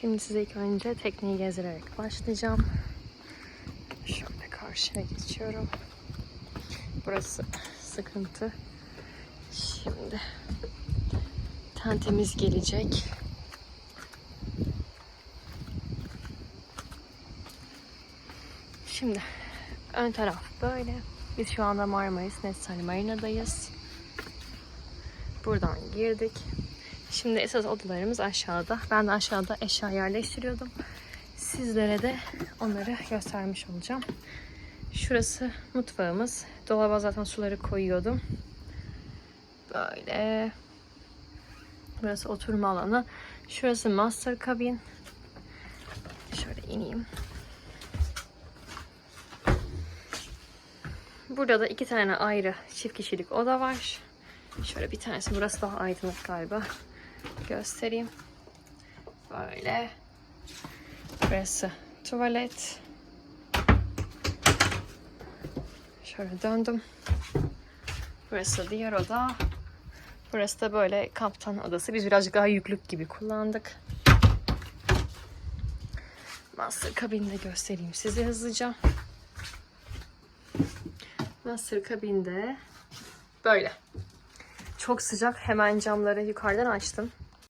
Şimdi size ilk önce tekneyi gezdirerek başlayacağım. Şöyle karşıya geçiyorum. Burası sıkıntı. Şimdi tentemiz gelecek. Şimdi ön taraf böyle. Biz şu anda Marmaris Nestane Marina'dayız. Buradan girdik. Şimdi esas odalarımız aşağıda. Ben de aşağıda eşya yerleştiriyordum. Sizlere de onları göstermiş olacağım. Şurası mutfağımız. Dolaba zaten suları koyuyordum. Böyle. Burası oturma alanı. Şurası master kabin. Şöyle ineyim. Burada da iki tane ayrı çift kişilik oda var. Şöyle bir tanesi burası daha aydınlık galiba. Göstereyim. Böyle. Burası tuvalet. Şöyle döndüm. Burası diğer oda. Burası da böyle kaptan odası. Biz birazcık daha yüklük gibi kullandık. Master kabini de göstereyim size hızlıca. Master kabinde böyle. Çok sıcak. Hemen camları yukarıdan açtım.